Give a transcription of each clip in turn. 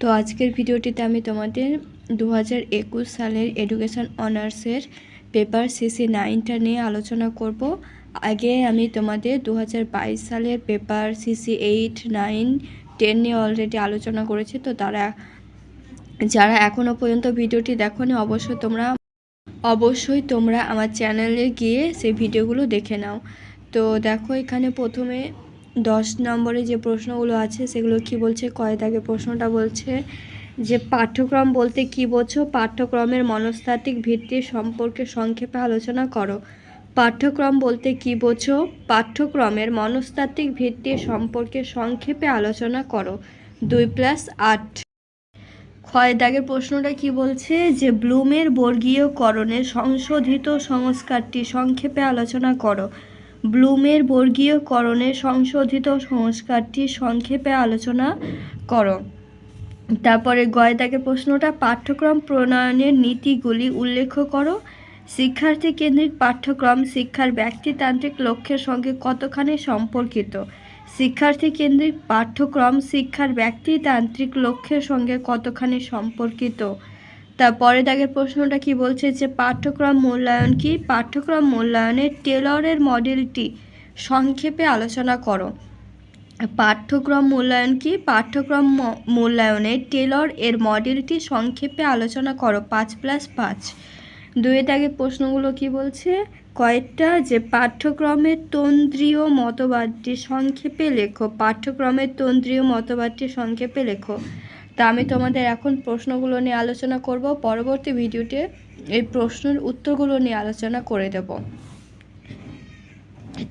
তো আজকের ভিডিওটিতে আমি তোমাদের দু হাজার একুশ সালের এডুকেশন অনার্সের পেপার সিসি নাইনটা নিয়ে আলোচনা করব। আগে আমি তোমাদের দু হাজার বাইশ সালের paper CC eight nine ten নিয়ে অলরেডি আলোচনা করেছি। তো তারা, যারা এখনও পর্যন্ত ভিডিওটি দেখোনি, অবশ্যই তোমরা অবশ্যই তোমরা আমার চ্যানেলে গিয়ে সেই ভিডিওগুলো দেখে নাও। তো দেখো এখানে প্রথমে দশ নম্বরে যে প্রশ্নগুলো আছে, সেগুলো কি বলছে কয় দাগে প্রশ্নটা বলছে যে, পাঠ্যক্রম বলতে কি বোঝো? পাঠ্যক্রমের মনস্তাত্ত্বিক ভিত্তি সম্পর্কে সংক্ষেপে আলোচনা করো। পাঠ্যক্রম বলতে কি বোঝো? পাঠ্যক্রমের মনস্তাত্ত্বিক ভিত্তি সম্পর্কে সংক্ষেপে আলোচনা করো। দুই প্লাস আট। ক্ষয় দাগের প্রশ্নটা কি বলছে যে, ব্লুমের বর্গীয়করণে সংশোধিত সংস্কারটি সংক্ষেপে আলোচনা করো। ব্লুমের বর্গীয়করণে সংশোধিত সংস্কারটি সংক্ষেপে আলোচনা করো। তারপরে গয় দাগের প্রশ্নটা, পাঠ্যক্রম প্রণয়নের নীতিগুলি উল্লেখ করো। শিক্ষার্থী কেন্দ্রিক পাঠ্যক্রম, শিক্ষার ব্যক্তিতান্ত্রিক লক্ষ্যের সঙ্গে কতখানি সম্পর্কিত? শিক্ষার্থী কেন্দ্রিক পাঠ্যক্রম, শিক্ষার ব্যক্তিতান্ত্রিক লক্ষ্যের সঙ্গে কতখানি সম্পর্কিত? তারপরে দাগের প্রশ্নটা কি বলছে যে পাঠ্যক্রম মূল্যায়ন কি? পাঠ্যক্রম মূল্যায়নের টেলরের মডেলটি সংক্ষেপে আলোচনা করো। পাঠ্যক্রম মূল্যায়ন কি? পাঠ্যক্রম মূল্যায়নে টেলর এর মডেলটি সংক্ষেপে আলোচনা করো, পাঁচ প্লাস পাঁচ। দুয়ের দাগের প্রশ্নগুলো কি বলছে? কয়েকটা যে পাঠ্যক্রমের তন্দ্রীয় মতবাদটি সংক্ষেপে লেখো, পাঠ্যক্রমের তন্দ্রীয় মতবাদটি সংক্ষেপে লেখো। তা আমি তোমাদের এখন প্রশ্নগুলো নিয়ে আলোচনা করব। পরবর্তী ভিডিওতে এই প্রশ্নের উত্তরগুলো নিয়ে আলোচনা করে দেব।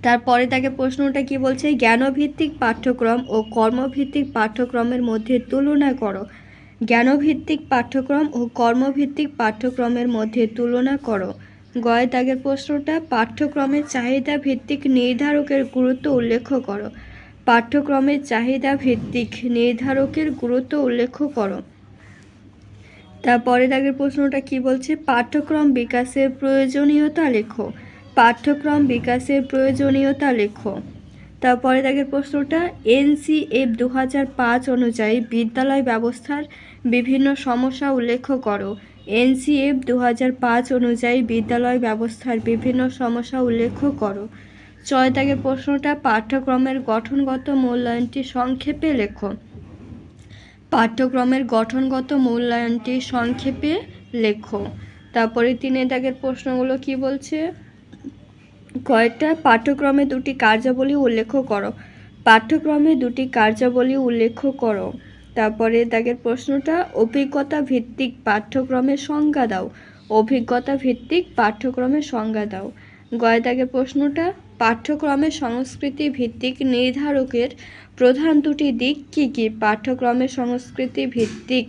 তারপরে তাকে প্রশ্নটা কি বলছে? জ্ঞানভিত্তিক পাঠ্যক্রম ও কর্মভিত্তিক পাঠ্যক্রমের মধ্যে তুলনা করো। জ্ঞানভিত্তিক পাঠ্যক্রম ও কর্মভিত্তিক পাঠ্যক্রমের মধ্যে তুলনা করো। গয় দাগের প্রশ্নটা, পাঠ্যক্রমের চাহিদা ভিত্তিক নির্ধারকের গুরুত্ব উল্লেখ করো। পাঠ্যক্রমের চাহিদা ভিত্তিক নির্ধারকের গুরুত্ব উল্লেখ করো। তারপরে দাগের প্রশ্নটা কি বলছে? পাঠ্যক্রম বিকাশের প্রয়োজনীয়তা লেখো। পাঠ্যক্রম বিকাশের প্রয়োজনীয়তা লেখো। তারপরে দাগের প্রশ্নটা, এনসিএফ দু হাজার পাঁচ অনুযায়ী বিদ্যালয় ব্যবস্থার বিভিন্ন সমস্যা উল্লেখ করো। এনসিএফ দু হাজার পাঁচ অনুযায়ী বিদ্যালয় ব্যবস্থার বিভিন্ন সমস্যা উল্লেখ করো। ছয় দাগের প্রশ্নটা পাঠ্যক্রমের গঠনগত মূল্যায়নটি সংক্ষেপে লেখো। পাঠ্যক্রমের গঠনগত মূল্যায়নটি সংক্ষেপে লেখো। তারপরে তিনের দাগের প্রশ্নগুলো কি বলছে? কয়েকটা পাঠ্যক্রমে দুটি কার্যাবলী উল্লেখ করো। পাঠ্যক্রমে দুটি কার্যাবলী উল্লেখ করো। তারপরে দাগের প্রশ্নটা, অভিজ্ঞতা ভিত্তিক পাঠ্যক্রমের সংজ্ঞা দাও। অভিজ্ঞতা ভিত্তিক পাঠ্যক্রমের সংজ্ঞা দাও। গয় দাগের প্রশ্নটা পাঠ্যক্রমের সংস্কৃতি ভিত্তিক নির্ধারকের প্রধান দুটি দিক কী কী? পাঠ্যক্রমের সংস্কৃতি ভিত্তিক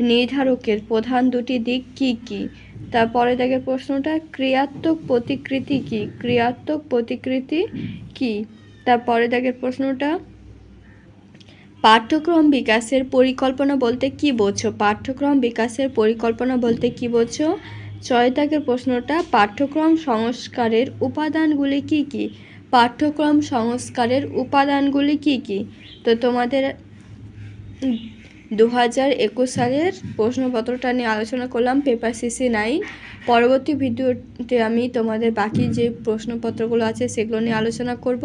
নির্ধারকের প্রধান দুটি দিক কী কী? তারপরে দেখে প্রশ্নটা, ক্রিয়াত্মক প্রতিকৃতি কী? ক্রিয়াত্মক প্রতিকৃতি কী? তারপরে দেখে প্রশ্নটা, পাঠ্যক্রম বিকাশের পরিকল্পনা বলতে কি বোঝো? পাঠ্যক্রম বিকাশের পরিকল্পনা বলতে কি বোঝো? ছয় প্রশ্নটা, পাঠ্যক্রম সংস্কারের উপাদানগুলি কি কি? পাঠ্যক্রম সংস্কারের উপাদানগুলি কি কি? তো তোমাদের দু হাজার একুশ সালের প্রশ্নপত্রটা নিয়ে আলোচনা করলাম, পেপার সিসি নাইন। পরবর্তী ভিডিওতে আমি তোমাদের বাকি যে প্রশ্নপত্রগুলো আছে সেগুলো নিয়ে আলোচনা করব।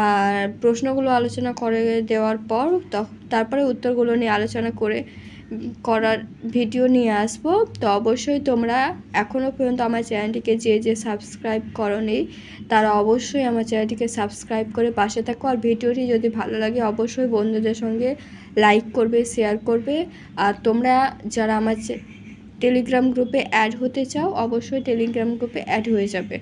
আর প্রশ্নগুলো আলোচনা করে দেওয়ার পর তারপরে উত্তরগুলো নিয়ে আলোচনা করে করার ভিডিও নিয়ে আসব। তো অবশ্যই তোমরা এখনও পর্যন্ত আমার চ্যানেলটিকে যে যে সাবস্ক্রাইব করনি, তারা অবশ্যই আমার চ্যানেলটিকে সাবস্ক্রাইব করে পাশে থাকো। আর ভিডিওটি যদি ভালো লাগে, অবশ্যই বন্ধুদের সঙ্গে লাইক করবে, শেয়ার করবে। আর তোমরা যারা আমার টেলিগ্রাম গ্রুপে অ্যাড হতে চাও, অবশ্যই টেলিগ্রাম গ্রুপে অ্যাড হয়ে যাবে।